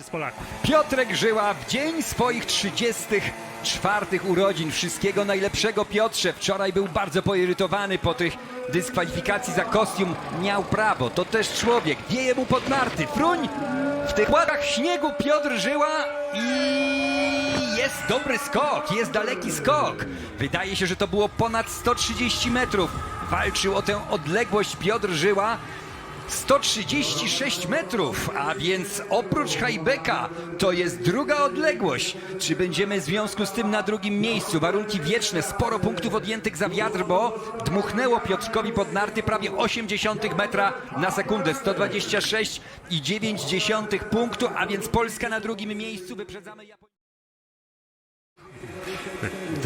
Polaków. Piotrek Żyła w dzień swoich 34 urodzin. Wszystkiego najlepszego Piotrze. Wczoraj był bardzo poirytowany po tych dyskwalifikacji za kostium. Miał prawo, to też człowiek. Wieje mu pod narty. Fruń w tych ładach śniegu Piotr Żyła i jest dobry skok, jest daleki skok. Wydaje się, że to było ponad 130 metrów. Walczył o tę odległość Piotr Żyła. 136 metrów, a więc oprócz Hajbeka to jest druga odległość. Czy będziemy w związku z tym na drugim miejscu? Warunki wieczne, sporo punktów odjętych za wiatr, bo dmuchnęło Piotrkowi pod narty prawie 80 metra na sekundę. 126,9 punktu, a więc Polska na drugim miejscu. Wyprzedzamy Japonię.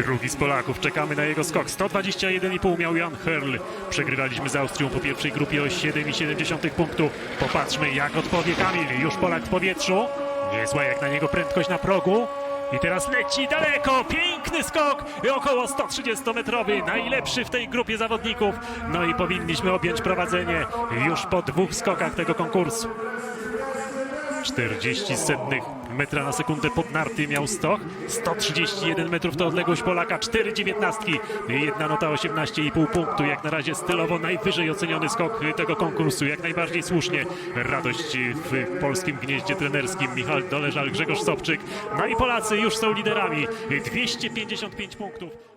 Drugi z Polaków, czekamy na jego skok. 121,5 miał Jan Herl. Przegrywaliśmy z Austrią po pierwszej grupie o 7,7 punktu. Popatrzmy jak odpowie Kamil. Już Polak w powietrzu. Niezła jak na niego prędkość na progu. I teraz leci daleko, piękny skok, około 130-metrowy, najlepszy w tej grupie zawodników. No i powinniśmy objąć prowadzenie już po dwóch skokach tego konkursu. 40 setnych metra na sekundę pod narty miał Stoch. 131 metrów to odległość Polaka, 4 dziewiętnastki. Jedna nota 18,5 punktu. Jak na razie stylowo najwyżej oceniony skok tego konkursu. Jak najbardziej słusznie. Radość w polskim gnieździe trenerskim. Michał Doleżal, Grzegorz Sobczyk. No i Polacy już są liderami. 255 punktów.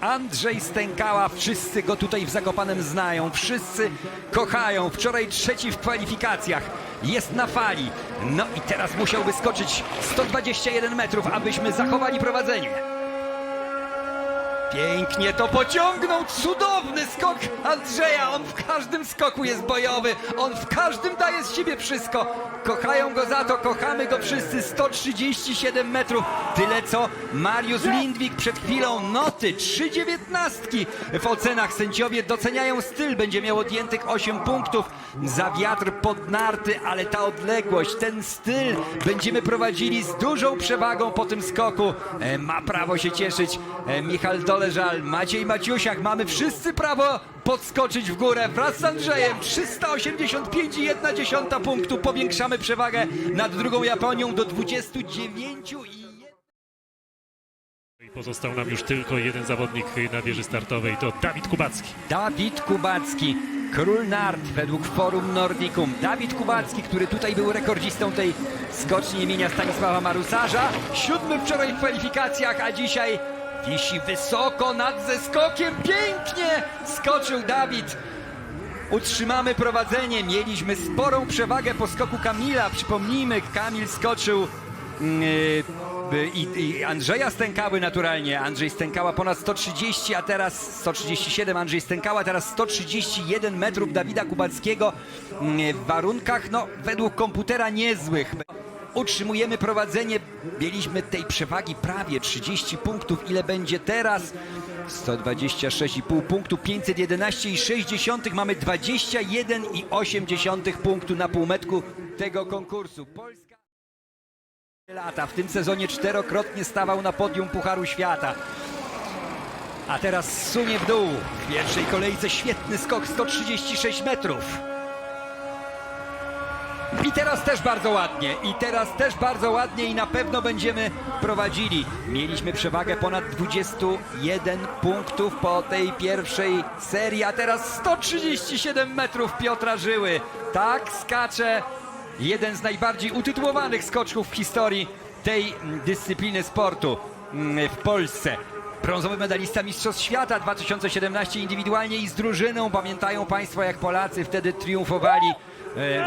Andrzej Stękała, wszyscy go tutaj w Zakopanem znają, wszyscy kochają. Wczoraj trzeci w kwalifikacjach, jest na fali. No i teraz musiałby skoczyć 121 metrów, abyśmy zachowali prowadzenie. Pięknie to pociągnął, cudowny skok Andrzeja. On w każdym skoku jest bojowy, on w każdym daje z siebie wszystko. Kochają go za to, kochamy go wszyscy. 137 metrów, tyle co Mariusz Lindwik przed chwilą. Noty, trzy dziewiętnastki w ocenach. Sędziowie doceniają styl, będzie miał odjętych 8 punktów za wiatr pod narty, ale ta odległość, ten styl będziemy prowadzili z dużą przewagą po tym skoku. E, ma prawo się cieszyć e, Michał Doleżal, Maciej Maciusiak. Mamy wszyscy prawo podskoczyć w górę wraz z Andrzejem. 385,1 punktu. Powiększamy przewagę nad drugą Japonią do 29 i Pozostał nam już tylko jeden zawodnik na wieży startowej. To Dawid Kubacki. Dawid Kubacki, król nart według Forum Nordicum. Dawid Kubacki, który tutaj był rekordzistą tej skoczni imienia Stanisława Marusarza. Siódmy wczoraj w kwalifikacjach, a dzisiaj wisi wysoko nad zeskokiem. Pięknie skoczył Dawid. Utrzymamy prowadzenie. Mieliśmy sporą przewagę po skoku Kamila. Przypomnijmy, Kamil skoczył mm, y, i, i Andrzeja Stękały naturalnie. Andrzej Stękała ponad 130, a teraz 137. Andrzej Stękała teraz 131 metrów Dawida Kubackiego mm, w warunkach, no według komputera niezłych. Utrzymujemy prowadzenie. Mieliśmy tej przewagi prawie 30 punktów. Ile będzie teraz? 126,5 punktu, 511,6. Mamy 21,8 punktu na półmetku tego konkursu. Polska lata. W tym sezonie czterokrotnie stawał na podium Pucharu Świata. A teraz sunie w dół. W pierwszej kolejce świetny skok 136 metrów. I teraz też bardzo ładnie, i teraz też bardzo ładnie i na pewno będziemy prowadzili. Mieliśmy przewagę ponad 21 punktów po tej pierwszej serii, a teraz 137 metrów Piotra Żyły. Tak skacze jeden z najbardziej utytułowanych skoczków w historii tej mm, dyscypliny sportu mm, w Polsce. Brązowy medalista Mistrzostw Świata 2017 indywidualnie i z drużyną. Pamiętają Państwo, jak Polacy wtedy triumfowali e,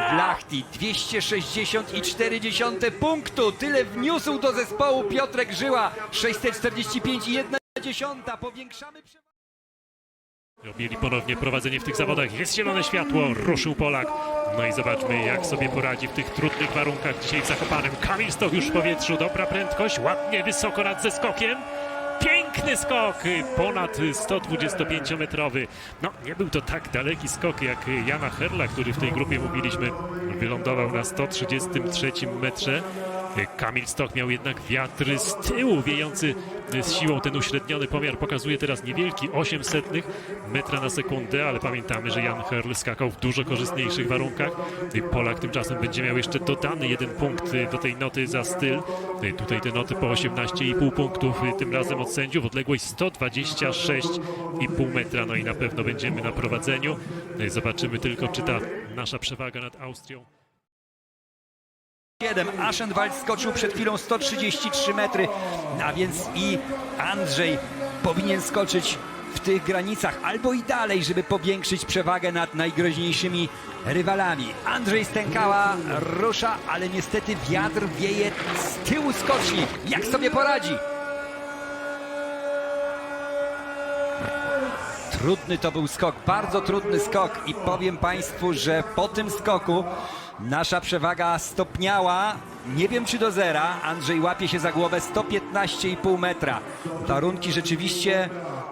w Lachti. 260,4 punktu. Tyle wniósł do zespołu Piotrek Żyła. 645,1. Powiększamy. Objęli ponownie prowadzenie w tych zawodach. Jest zielone światło, ruszył Polak. No i zobaczmy, jak sobie poradzi w tych trudnych warunkach dzisiaj w Zakopanem. Kamil Stoch już w powietrzu, dobra prędkość, ładnie wysoko nad zeskokiem. Piękny skok, ponad 125-metrowy. No, nie był to tak daleki skok jak Jana Herla, który w tej grupie mówiliśmy wylądował na 133 metrze. Kamil Stoch miał jednak wiatry z tyłu wiejący z siłą. Ten uśredniony pomiar pokazuje teraz niewielki 800 metra na sekundę, ale pamiętamy, że Jan Herl skakał w dużo korzystniejszych warunkach. Polak tymczasem będzie miał jeszcze dodany jeden punkt do tej noty za styl. Tutaj te noty po 18,5 punktów tym razem od sędziów. Odległość 126,5 metra. No i na pewno będziemy na prowadzeniu. Zobaczymy tylko, czy ta nasza przewaga nad Austrią 7. Aschenwald skoczył przed chwilą 133 metry, a więc i Andrzej powinien skoczyć w tych granicach albo i dalej, żeby powiększyć przewagę nad najgroźniejszymi rywalami. Andrzej Stękała rusza, ale niestety wiatr wieje z tyłu skoczni. Jak sobie poradzi? Trudny to był skok, bardzo trudny skok i powiem Państwu, że po tym skoku nasza przewaga stopniała, nie wiem czy do zera, Andrzej łapie się za głowę 115,5 metra. Warunki rzeczywiście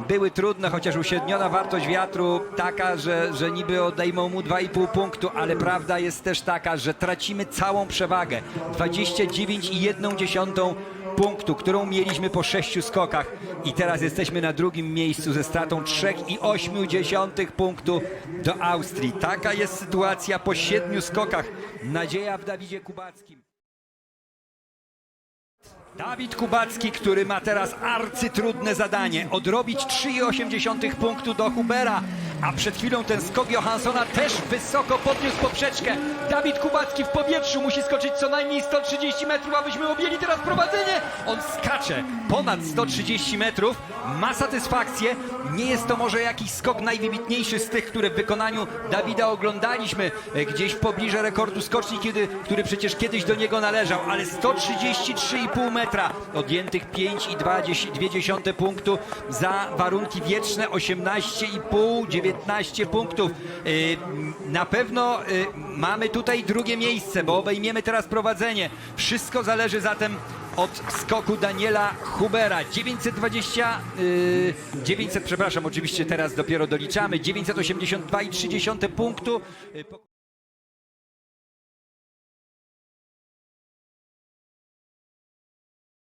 były trudne, chociaż uśredniona wartość wiatru taka, że, że niby odejmą mu 2,5 punktu, ale prawda jest też taka, że tracimy całą przewagę. 29,1 punktu, którą mieliśmy po sześciu skokach i teraz jesteśmy na drugim miejscu ze stratą 3,8 punktu do Austrii. Taka jest sytuacja po siedmiu skokach. Nadzieja w Dawidzie Kubackim. Dawid Kubacki, który ma teraz arcytrudne zadanie odrobić 3,8 punktu do Hubera, a przed chwilą ten skok Johanssona też wysoko podniósł poprzeczkę. Dawid Kubacki w powietrzu musi skoczyć co najmniej 130 metrów, abyśmy objęli teraz prowadzenie. On skacze ponad 130 metrów, ma satysfakcję. Nie jest to może jakiś skok najwybitniejszy z tych, które w wykonaniu Dawida oglądaliśmy e, gdzieś w pobliżu rekordu skoczni, kiedy, który przecież kiedyś do niego należał, ale 133,5 metra, odjętych 5,2 punktu za warunki wieczne, 18,5, 19 punktów. Yy, Na pewno yy, mamy tutaj drugie miejsce, bo obejmiemy teraz prowadzenie. Wszystko zależy zatem od skoku Daniela Hubera. 920, yy, 900, przepraszam, oczywiście teraz dopiero doliczamy. 982,3 punktu.